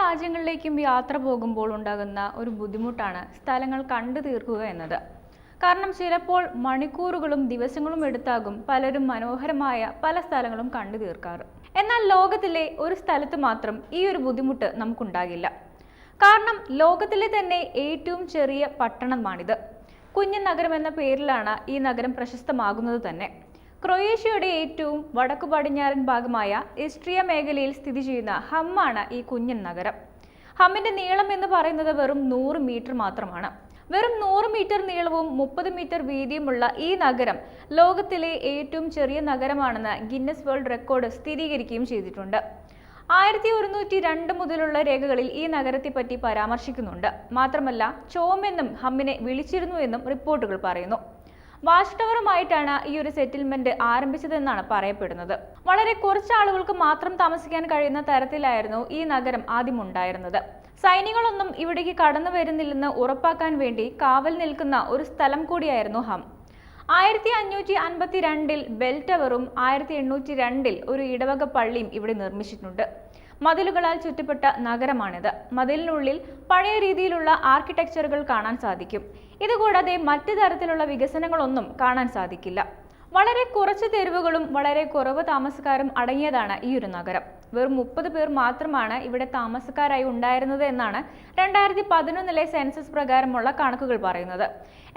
രാജ്യങ്ങളിലേക്കും യാത്ര പോകുമ്പോൾ ഉണ്ടാകുന്ന ഒരു ബുദ്ധിമുട്ടാണ് സ്ഥലങ്ങൾ കണ്ടു തീർക്കുക എന്നത്. കാരണം ചിലപ്പോൾ മണിക്കൂറുകളും ദിവസങ്ങളും എടുത്താകും പലരും മനോഹരമായ പല സ്ഥലങ്ങളും കണ്ടു തീർക്കാറ്. എന്നാൽ ലോകത്തിലെ ഒരു സ്ഥലത്ത് മാത്രം ഈ ഒരു ബുദ്ധിമുട്ട് നമുക്കുണ്ടാകില്ല. കാരണം ലോകത്തിലെ തന്നെ ഏറ്റവും ചെറിയ പട്ടണമാണിത്. കുഞ്ഞൻ നഗരം എന്ന പേരിലാണ് ഈ നഗരം പ്രശസ്തമാകുന്നത് തന്നെ. ക്രൊയേഷ്യയുടെ ഏറ്റവും വടക്കു പടിഞ്ഞാറൻ ഭാഗമായ ഇസ്ട്രിയ മേഖലയിൽ സ്ഥിതി ചെയ്യുന്ന ഹമ്മാണ് ഈ കുഞ്ഞൻ നഗരം. ഹമ്മിന്റെ നീളം എന്ന് പറയുന്നത് വെറും നൂറ് മീറ്റർ മാത്രമാണ്. വെറും നൂറ് മീറ്റർ നീളവും മുപ്പത് മീറ്റർ വീതിയുമുള്ള ഈ നഗരം ലോകത്തിലെ ഏറ്റവും ചെറിയ നഗരമാണെന്ന് ഗിന്നസ് വേൾഡ് റെക്കോർഡ് സ്ഥിരീകരിക്കുകയും ചെയ്തിട്ടുണ്ട്. ആയിരത്തി ഒരുന്നൂറ്റി രണ്ട് മുതലുള്ള രേഖകളിൽ ഈ നഗരത്തെപ്പറ്റി പരാമർശിക്കുന്നുണ്ട്. മാത്രമല്ല ചോമെന്നും ഹമ്മിനെ വിളിച്ചിരുന്നു എന്നും റിപ്പോർട്ടുകൾ പറയുന്നു. വാച്ച് ടവറുമായിട്ടാണ് ഈ ഒരു സെറ്റിൽമെന്റ് ആരംഭിച്ചതെന്നാണ് പറയപ്പെടുന്നത്. വളരെ കുറച്ച് ആളുകൾക്ക് മാത്രം താമസിക്കാൻ കഴിയുന്ന തരത്തിലായിരുന്നു ഈ നഗരം ആദ്യം ഉണ്ടായിരുന്നത്. സൈനികളൊന്നും ഇവിടേക്ക് കടന്നു വരുന്നില്ലെന്ന് ഉറപ്പാക്കാൻ വേണ്ടി കാവൽ നിൽക്കുന്ന ഒരു സ്ഥലം കൂടിയായിരുന്നു ഹം. ആയിരത്തി അഞ്ഞൂറ്റി അൻപത്തി രണ്ടിൽ ബെൽ ടവറും ആയിരത്തി എണ്ണൂറ്റി രണ്ടിൽ ഒരു ഇടവക പള്ളിയും ഇവിടെ നിർമ്മിച്ചിട്ടുണ്ട്. മതിലുകളാൽ ചുറ്റപ്പെട്ട നഗരമാണിത്. മതിലിനുള്ളിൽ പഴയ രീതിയിലുള്ള ആർക്കിടെക്ചറുകൾ കാണാൻ സാധിക്കും. ഇതുകൂടാതെ മറ്റു തരത്തിലുള്ള വികസനങ്ങളൊന്നും കാണാൻ സാധിക്കില്ല. വളരെ കുറച്ച് തെരുവുകളും വളരെ കുറവ് താമസക്കാരും അടങ്ങിയതാണ് ഈ ഒരു നഗരം. വെറും മുപ്പത് പേർ മാത്രമാണ് ഇവിടെ താമസക്കാരായി ഉണ്ടായിരുന്നത് എന്നാണ് രണ്ടായിരത്തി പതിനൊന്നിലെ സെൻസസ് പ്രകാരമുള്ള കണക്കുകൾ പറയുന്നത്.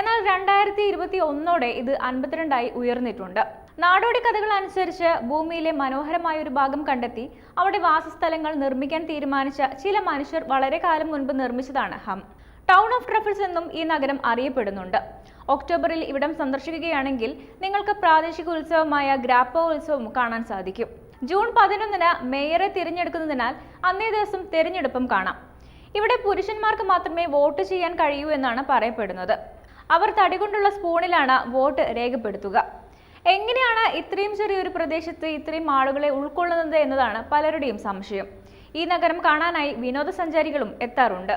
എന്നാൽ രണ്ടായിരത്തി ഇരുപത്തി ഒന്നോടെ ഇത് അൻപത്തിരണ്ടായി ഉയർന്നിട്ടുണ്ട്. നാടോടി കഥകൾ അനുസരിച്ച് ഭൂമിയിലെ മനോഹരമായ ഒരു ഭാഗം കണ്ടെത്തി അവിടെ വാസസ്ഥലങ്ങൾ നിർമ്മിക്കാൻ തീരുമാനിച്ച ചില മനുഷ്യർ വളരെ കാലം മുൻപ് നിർമ്മിച്ചതാണ് ഹം. ടൗൺ ഓഫ് ട്രഫിൾസ് എന്നും ഈ നഗരം അറിയപ്പെടുന്നുണ്ട്. ഒക്ടോബറിൽ ഇവിടം സന്ദർശിക്കുകയാണെങ്കിൽ നിങ്ങൾക്ക് പ്രാദേശിക ഉത്സവമായ ഗ്രാപ്പ ഉത്സവം കാണാൻ സാധിക്കും. ജൂൺ പതിനൊന്നിന് മേയറെ തിരഞ്ഞെടുക്കുന്നതിനാൽ അന്നേ ദിവസം തിരഞ്ഞെടുപ്പും കാണാം. ഇവിടെ പുരുഷന്മാർക്ക് മാത്രമേ വോട്ട് ചെയ്യാൻ കഴിയൂ എന്നാണ് പറയപ്പെടുന്നത്. അവർ തടികൊണ്ടുള്ള സ്പൂണിലാണ് വോട്ട് രേഖപ്പെടുത്തുക. എങ്ങനെയാണ് ഇത്രയും ചെറിയൊരു പ്രദേശത്ത് ഇത്രയും ആളുകളെ ഉൾക്കൊള്ളുന്നത് എന്നതാണ് പലരുടെയും സംശയം. ഈ നഗരം കാണാനായി വിനോദസഞ്ചാരികളും എത്താറുണ്ട്.